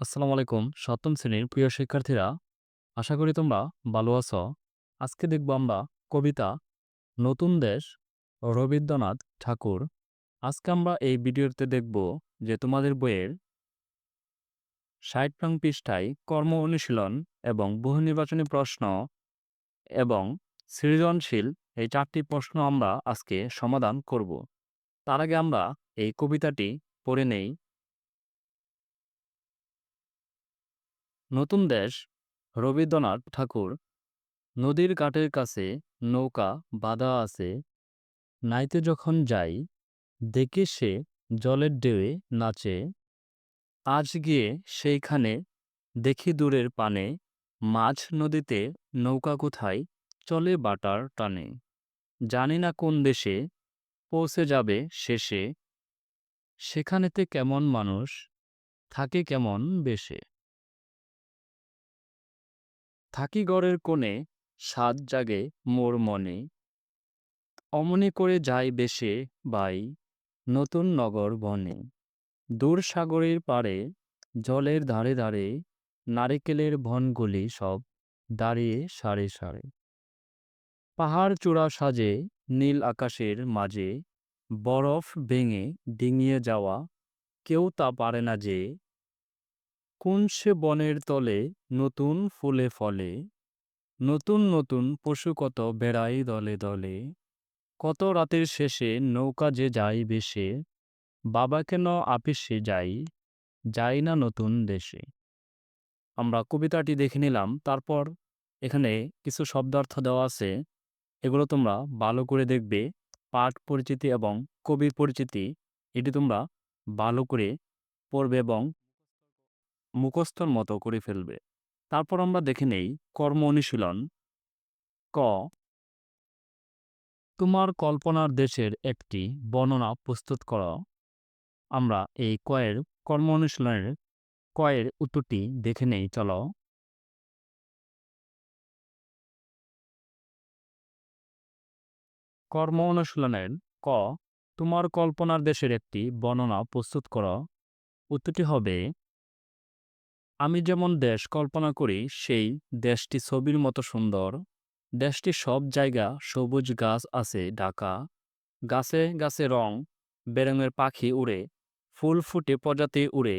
আসসালামু আলাইকুম। সপ্তম শ্রেণির প্রিয় শিক্ষার্থীরা, আশা করি তোমরা ভালো আছো। আজকে দেখব আমরা কবিতা নতুন দেশ রবীন্দ্রনাথ ঠাকুর। আজকে আমরা এই ভিডিওতে দেখব যে তোমাদের বইয়ের ষাট নং পৃষ্ঠায় কর্ম অনুশীলন এবং বহু নির্বাচনী প্রশ্ন এবং সৃজনশীল এই চারটি প্রশ্ন আমরা আজকে সমাধান করব। তার আগে আমরা এই কবিতাটি পড়ে নেই। নতুন দেশ, রবীন্দ্রনাথ ঠাকুর, নদীর ঘাটের কাছে নৌকা বাঁধা আছে। নাইতে যখন যাই, দেখি সে জলের ঢেউয়ে নাচে। আজ গিয়ে সেইখানে দেখি দূরের পানে, মাঝ নদীতে নৌকা কোথায় চলে বাটার টানে। জানি না কোন দেশে পৌঁছে যাবে শেষে। সেখানেতে কেমন মানুষ, থাকে কেমন বেশে। থাকি গড়ের কোণে সাত জাগে মোর মনে। অমনি করে যাই বেশে বাই নতুন নগর বনে। দূর সাগরের পাড়ে, জলের ধারে ধারে, নারিকেলের বনগুলি সব দাঁড়িয়ে সারে সারে। পাহাড় চূড়া সাজে নীল আকাশের মাঝে, বরফ ভেঙে ডিঙিয়ে যাওয়া, কেউ তা পারে না যে কোন সে বনের তলে নতুন ফুলে ফলে? নতুন নতুন পশু কত বেড়াই দলে দলে? কত রাতের শেষে নৌকা যে যাই বেশে? বাবা কেন আপিসে যাই যাই না নতুন দেশে? আমরা কবিতাটি দেখে নিলাম, তারপর এখানে কিছু শব্দার্থ দেওয়া আছে। এগুলো তোমরা ভালো করে দেখবে, পাঠ পরিচিতি এবং কবির পরিচিতি, এটি তোমরা ভালো করে পড়বে এবং মুখস্থর মতো করে ফেলবে। তারপর আমরা দেখে নেই, কর্ম অনুশীলন ক তোমার কল্পনার দেশের একটি বর্ণনা প্রস্তুত কর। আমরা এই কয়ের কর্ম অনুশীলনের কয়ের উত্তরটি দেখে নেই, চলো। কর্ম অনুশীলনের ক তোমার কল্পনার দেশের একটি বর্ণনা প্রস্তুত কর। উত্তরটি হবে আমি যেমন দেশ কল্পনা করি, সেই দেশটি ছবির মতো সুন্দর। দেশটি সব জায়গা সবুজ গাছ আছে ঢাকা। গাছে গাছে রং, বেরঙের পাখি উড়ে, ফুল ফুটে প্রজাতি উড়ে।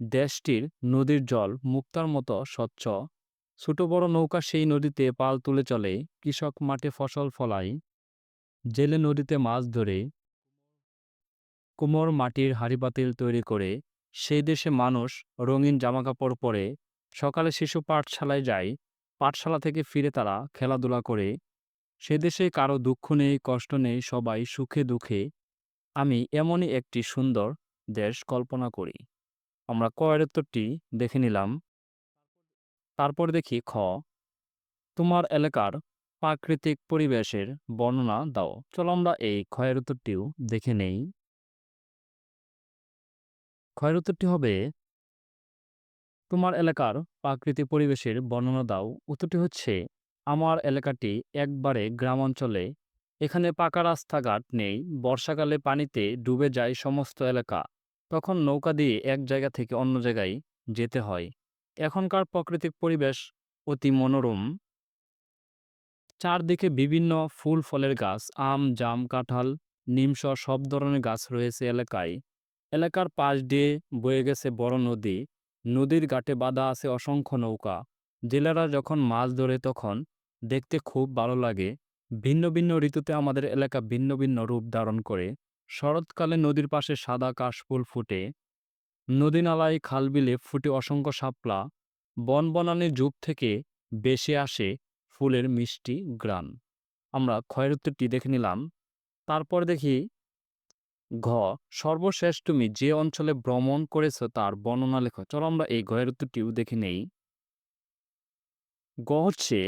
দেশটির নদীর জল মুক্তার মতো স্বচ্ছ। ছোট বড় নৌকা সেই নদীতে পাল তুলে চলে, কৃষক মাঠে ফসল ফলায় জেলে নদীতে মাছ ধরে, কুমোর মাটির হাঁড়িপাতিল তৈরি করে সেই দেশে মানুষ রঙিন জামাকাপড় পরে সকালে শিশু পাঠশালায় যায়। পাঠশালা থেকে ফিরে তারা খেলাধুলা করে। সে দেশে কারও দুঃখ নেই, কষ্ট নেই, সবাই সুখে দুঃখে। আমি এমনই একটি সুন্দর দেশ কল্পনা করি। আমরা কয়ের উত্তরটি দেখে নিলাম। তারপর দেখি খ। তোমার এলাকার প্রাকৃতিক পরিবেশের বর্ণনা দাও। চলো আমরা এই ক্ষয়ের উত্তরটিও দেখে নেই। ক্ষয়ের উত্তরটি হবে তোমার এলাকার প্রাকৃতিক পরিবেশের বর্ণনা দাও। উত্তরটি হচ্ছে, আমার এলাকাটি একবারে গ্রাম অঞ্চলে এখানে পাকা রাস্তাঘাট নেই। বর্ষাকালে পানিতে ডুবে যায় সমস্ত এলাকা। তখন নৌকা দিয়ে এক জায়গা থেকে অন্য জায়গায় যেতে হয়। এখনকার প্রাকৃতিক পরিবেশ অতি মনোরম। চারদিকে বিভিন্ন ফুল, ফলের গাছ, আম, জাম, কাঁঠাল নিমস সব ধরনের গাছ রয়েছে এলাকায়। এলাকার পাশ দিয়ে বয়ে গেছে বড় নদী। নদীর ঘাটে বাঁধা আছে অসংখ্য নৌকা। জেলেরা যখন মাছ ধরে তখন দেখতে খুব ভালো লাগে। ভিন্ন ভিন্ন ঋতুতে আমাদের এলাকা ভিন্ন ভিন্ন রূপ ধারণ করে। শরৎকালে নদীর পাশে সাদা কাশফুল ফুটে। নদী নালায় খালবিলে ফুটে অসংখ্য শাপলা। বনবনানির যুগ থেকে বেশি আসে ফুলের মিষ্টি গ্রান। আমরা ক্ষয়ের উত্তরটি দেখে নিলাম। তারপর দেখি ঘ সর্বশেষ তুমি যে অঞ্চলে ভ্রমণ করেছ তার বর্ণনা লেখো। চলো আমরা এই ঘয়ের উত্তরটিও দেখে নেই। গ হচ্ছে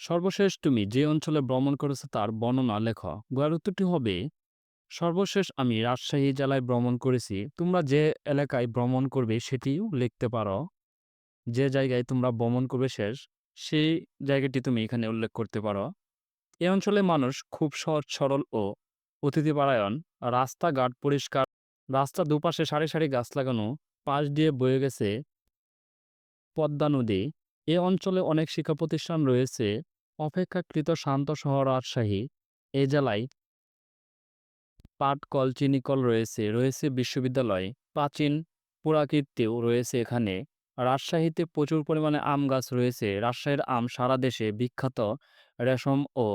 সর্বশেষ তুমি যে অঞ্চলে ভ্রমণ করেছ তার বর্ণনা লেখ। গয়ের উত্তরটি হবে, সর্বশেষ আমি রাজশাহী জেলায় ভ্রমণ করেছি, তোমরা যে এলাকায় ভ্রমণ করবে সেটিও লিখতে পারো। যে জায়গায় তোমরা ভ্রমণ করবে শেষ, সেই জায়গাটি তুমি এখানে উল্লেখ করতে পারো। এ অঞ্চলে মানুষ খুব সহজ, সরল ও অতিথিপারায়ণ রাস্তাঘাট পরিষ্কার রাস্তার দুপাশে সারি সারি গাছ লাগানো, পাশ দিয়ে বয়ে গেছে পদ্মা নদী। এ অঞ্চলে অনেক শিক্ষা প্রতিষ্ঠান রয়েছে। অপেক্ষাকৃত শান্ত শহর রাজশাহী। এ জেলায় পাটকল, চিনিকল রয়েছে রয়েছে বিশ্ববিদ্যালয়। প্রাচীন পুরাকীর্তিও রয়েছে এখানে। রাজশাহীতে প্রচুর পরিমাণে আম গাছ রয়েছে। রাজশাহীর আম সারা দেশে বিখ্যাত রেশম ও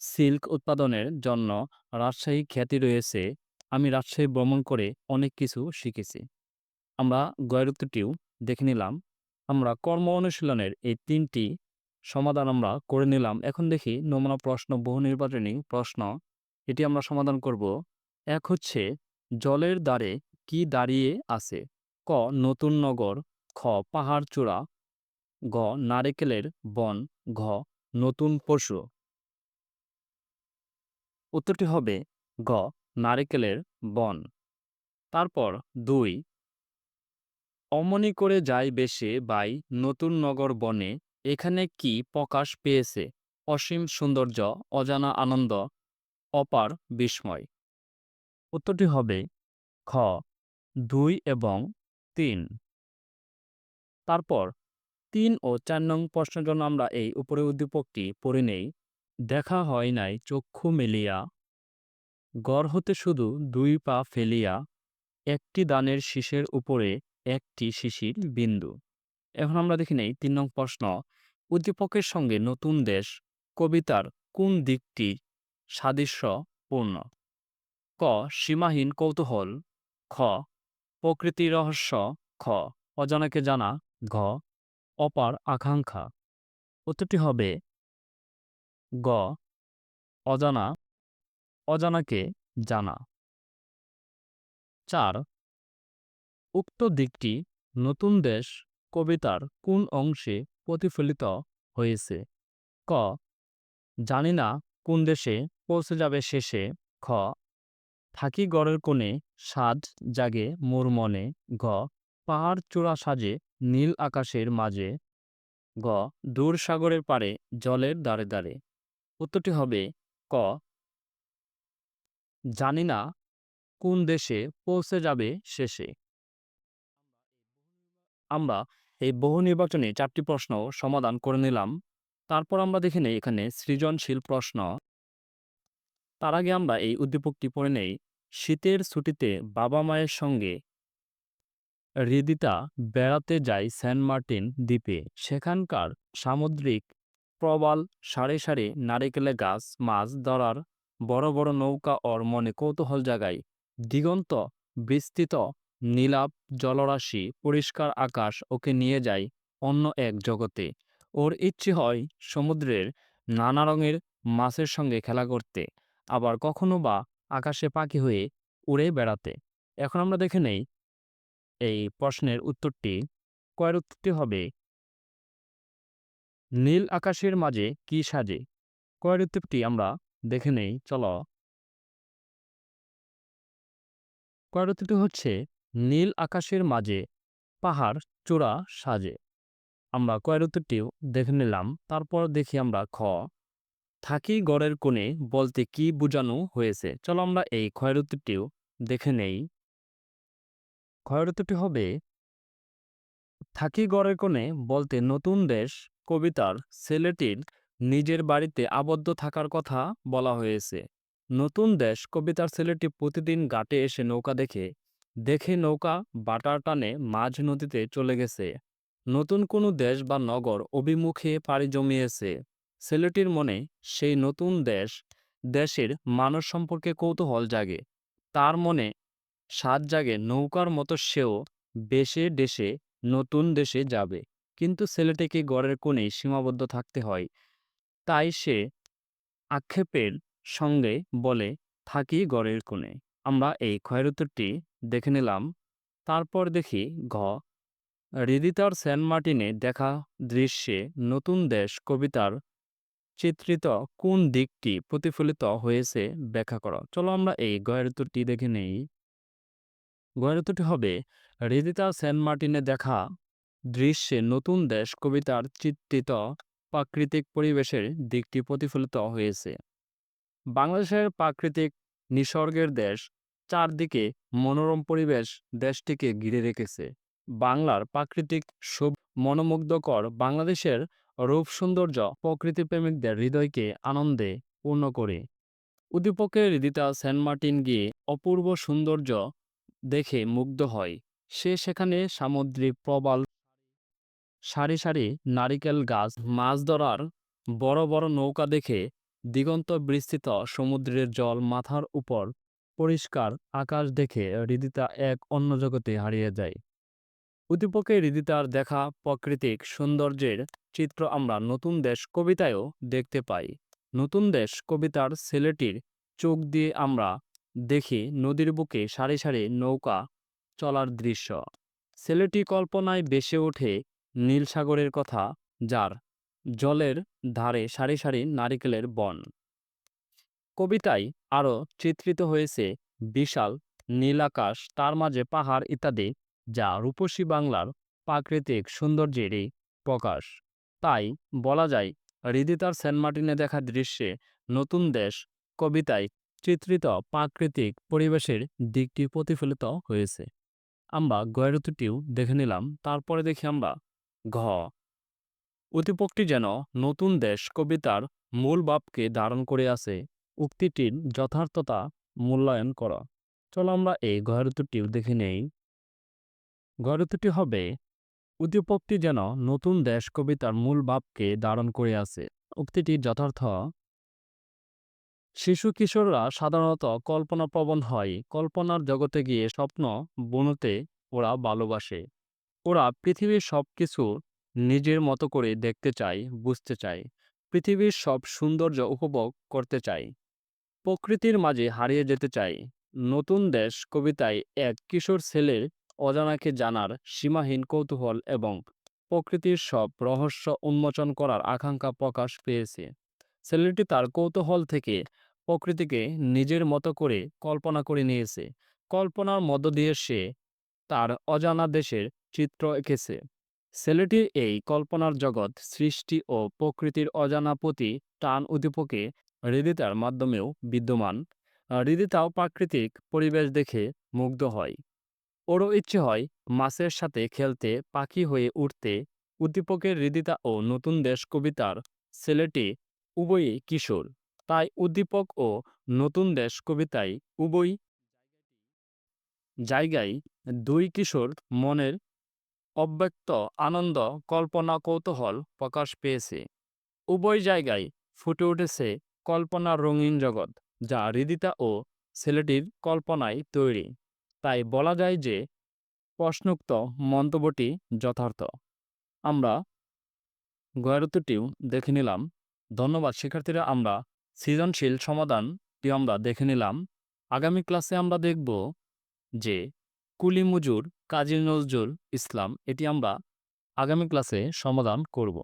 সিল্ক উৎপাদনের জন্য রাজশাহী খ্যাতি রয়েছে। আমি রাজশাহী ভ্রমণ করে অনেক কিছু শিখেছি। আমরা গয়েরুত্বটিও দেখে নিলাম। আমরা কর্ম অনুশীলনের এই তিনটি সমাধান আমরা করে নিলাম। এখন দেখি নমুনা প্রশ্ন, বহু নির্বাচনী প্রশ্ন। এটি আমরা সমাধান করব। এক হচ্ছে, জলের দ্বারে কি দাঁড়িয়ে আছে? ক, নতুন নগর। খ পাহাড় চূড়া গ, নারিকেলের বন। ঘ, নতুন পশু। উত্তরটি হবে গ, নারিকেলের বন। তারপর দুই, অমনি করে যায় বেশে বাই নতুন নগর বনে, এখানে কি প্রকাশ পেয়েছে? অসীম সৌন্দর্য, অজানা আনন্দ, অপার বিস্ময়। উত্তরটি হবে খ, দুই এবং তিন। তারপর তিন ও চার নং প্রশ্নের জন্য আমরা এই উপরে উদ্দীপকটি পড়ে নেই। দেখা হয় নাই, চক্ষু মেলিয়া। গড় হতে শুধু দুই পা ফেলিয়া, একটি দানের শীষের উপরে একটি শিশির বিন্দু। এখন আমরা দেখি নেই, তিন নং প্রশ্ন। উদ্দীপকের সঙ্গে নতুন দেশ, কবিতার কোন দিকটি সাদৃশ্যপূর্ণ? ক, সীমাহীন কৌতূহল। খ প্রকৃতি রহস্য। খ, অজানাকে জানা। ঘ, অপার আকাঙ্ক্ষা। উত্তরটি হবে গ, অজানা, অজানাকে জানা। চার, উক্ত দিকটি নতুন দেশ কবিতার কোন অংশে প্রতিফলিত হয়েছে? ক, জানি না কোন দেশে পৌঁছে যাবে শেষে। খ, থাকি গড়ের কোণে সাজ জাগে মোর মনে। গ, পাহাড় চূড়া সাজে নীল আকাশের মাঝে। গ, দূর সাগরের পারে জলের দ্বারে দ্বারে। উত্তরটি হবে ক। জানি না কোন দেশে পৌঁছে যাবে শেষে। আমরা এই বহু নির্বাচনে চারটি প্রশ্ন সমাধান করে নিলাম। তারপর আমরা দেখে নেই এখানে সৃজনশীল প্রশ্ন। তার আগে আমরা এই উদ্দীপকটি পড়ে নেই। শীতের ছুটিতে বাবা মায়ের সঙ্গে হৃদিতা বেড়াতে যায় সেন্ট মার্টিন দ্বীপে। সেখানকার সামুদ্রিক প্রবাল সারে সারে নারিকেলে গাছ, মাছ ধরার বড় বড় নৌকা ওর মনে কৌতূহল জাগায়। দিগন্ত বিস্তৃত নীলাপ জলরাশি পরিষ্কার আকাশ ওকে নিয়ে যায় অন্য এক জগতে। ওর ইচ্ছে হয় সমুদ্রের নানা রঙের মাছের সঙ্গে খেলা করতে, আবার কখনো বা আকাশে পাখি হয়ে উড়ে বেড়াতে। এখন আমরা দেখে নেই। এই প্রশ্নের উত্তরটি কয়ের উত্তরটি হবে নীল আকাশের মাঝে কি সাজে? কয়ের উত্তরটি আমরা দেখে নেই, চল। কয়ের উত্তরটি হচ্ছে, নীল আকাশের মাঝে পাহাড় চূড়া সাজে। আমরা কয়ের উত্তরটিও দেখে নিলাম, তারপর দেখি আমরা খ। থাকি গড়ের কোণে বলতে কি বোঝানো হয়েছে? চলো আমরা এই ক্ষয়ের উত্তরটিও দেখে নেই। ক্ষয়ের উত্তরটি হবে, থাকি গড়ের কোণে বলতে নতুন দেশ কবিতার ছেলেটির নিজের বাড়িতে আবদ্ধ থাকার কথা বলা হয়েছে। নতুন দেশ কবিতার ছেলেটি প্রতিদিন ঘাটে এসে নৌকা দেখে দেখে নৌকা বাটার টানে মাঝ নদীতে চলে গেছে। নতুন কোনো দেশ বা নগর অভিমুখে পাড়ি জমিয়েছে। ছেলেটির মনে সেই নতুন দেশ, দেশের মানুষ সম্পর্কে কৌতূহল জাগে। তার মনে সাত জাগে নৌকার মতো সেও বেশে দেশে, নতুন দেশে যাবে। কিন্তু ছেলেটিকে গড়ের কোণে সীমাবদ্ধ থাকতে হয়। তাই সে আক্ষেপের সঙ্গে বলে, থাকি গড়ের কোণে। আমরা এই ক্ষয়ের উত্তরটি দেখে নিলাম। তারপর দেখি ঘ। হৃদিতার সেন্ট মার্টিনে দেখা দৃশ্যে নতুন দেশ কবিতার চিত্রিত কোন দিকটি প্রতিফলিত হয়েছে ব্যাখ্যা করো। চলো আমরা এই গয়ের উত্তরটি দেখে নেই। গয়ের উত্তরটি হবে হৃদিতা সেন্ট মার্টিনে দেখা দৃশ্যে নতুন দেশ কবিতার চিত্রিত প্রাকৃতিক পরিবেশের দিকটি প্রতিফলিত হয়েছে। বাংলাদেশের প্রাকৃতিক নিসর্গের দেশ চারদিকে মনোরম পরিবেশ দেশটিকে ঘিরে রেখেছে। বাংলার প্রাকৃতিক সব মনোমুগ্ধকর বাংলাদেশের রূপ সৌন্দর্য প্রকৃতিপ্রেমিকদের হৃদয়কে আনন্দে পূর্ণ করে। উদ্দীপকের হৃদিতা সেন্ট মার্টিন গিয়ে অপূর্ব সৌন্দর্য দেখে মুগ্ধ হয়। সে সেখানে সামুদ্রিক প্রবাল সারি সারি নারিকেল গাছ, মাছ ধরার বড় বড় নৌকা দেখে দিগন্ত বিস্তৃত সমুদ্রের জল মাথার উপর পরিষ্কার আকাশ দেখে হৃদিতা এক অন্য জগতে হারিয়ে যায়। উদ্দীপকে হৃদিতার দেখা প্রাকৃতিক সৌন্দর্যের চিত্র আমরা নতুন দেশ কবিতায়ও দেখতে পাই। নতুন দেশ কবিতার ছেলেটির চোখ দিয়ে আমরা দেখি নদীর বুকে সারি সারি নৌকা চলার দৃশ্য। ছেলেটি কল্পনায় বেসে ওঠে নীল সাগরের কথা, যার জলের ধারে সারি সারি নারিকেলের বন। কবিতায় আরও চিত্রিত হয়েছে বিশাল নীল আকাশ তার মাঝে পাহাড় ইত্যাদি, যা রূপসী বাংলার প্রাকৃতিক সৌন্দর্যেরই প্রকাশ। তাই বলা যায়, হৃদিতার সেন্ট মার্টিনে দেখা দৃশ্যে নতুন দেশ কবিতায় চিত্রিত প্রাকৃতিক পরিবেশের দিকটি প্রতিফলিত হয়েছে। আমরা গয়রতুটিও দেখে নিলাম, তারপরে দেখি আমরা ঘ। উদ্দীপকটি যেন নতুন দেশ কবিতার মূল বাপকে ধারণ করে আছে, উক্তিটির যথার্থতা মূল্যায়ন করা। চলো আমরা এই গয়রতুটিও দেখে নেই। গয়রতুটি হবে উদ্দীপকটি যেন নতুন দেশ কবিতার মূল বাপকে ধারণ করে আছে। উক্তিটির যথার্থ, শিশু কিশোররা সাধারণত কল্পনাপ্রবণ হয়, কল্পনার জগতে গিয়ে স্বপ্ন বুনতে ওরা ভালোবাসে। ওরা পৃথিবীর সব কিছু নিজের মতো করে দেখতে চায়, বুঝতে চায়। পৃথিবীর সব সৌন্দর্য উপভোগ করতে চায়। প্রকৃতির মাঝে হারিয়ে যেতে চায়। নতুন দেশ কবিতায় এক কিশোর ছেলের অজানাকে জানার সীমাহীন কৌতূহল এবং প্রকৃতির সব রহস্য উন্মোচন করার আকাঙ্ক্ষা প্রকাশ পেয়েছে। ছেলেটি তার কৌতূহল থেকে প্রকৃতিকে নিজের মতো করে কল্পনা করে নিয়েছে। কল্পনার মধ্য দিয়ে সে তার অজানা দেশের চিত্র এঁকেছে। ছেলেটির এই কল্পনার জগৎ, সৃষ্টি ও প্রকৃতির অজানা প্রতি টান উদ্দীপকে হৃদিতার মাধ্যমেও বিদ্যমান। হৃদিতাও প্রাকৃতিক পরিবেশ দেখে মুগ্ধ হয়। ওরও ইচ্ছে হয় মাছের সাথে খেলতে, পাখি হয়ে উঠতে উদ্দীপকের হৃদিতা ও নতুন দেশ কবিতার ছেলেটি উভয়ই কিশোর। তাই উদ্দীপক ও নতুন দেশ কবিতায় উভয় জায়গায় দুই কিশোর মনের অব্যক্ত আনন্দ, কল্পনা, কৌতূহল প্রকাশ পেয়েছে। উভয় জায়গায় ফুটে উঠেছে কল্পনার রঙিন জগৎ, যা হৃদিতা ও ছেলেটির কল্পনায় তৈরি। তাই বলা যায় যে প্রশ্নোক্ত মন্তব্যটি যথার্থ। আমরা গয়ারতুটিও দেখে নিলাম। ধন্যবাদ, শিক্ষার্থীরা, আমরা সৃজনশীল সমাধানটি আমরা দেখে নিলাম। আগামী ক্লাসে আমরা দেখব যে কুলি মজুর কাজী নজরুল ইসলাম এটি আমরা আগামী ক্লাসে সমাধান করব।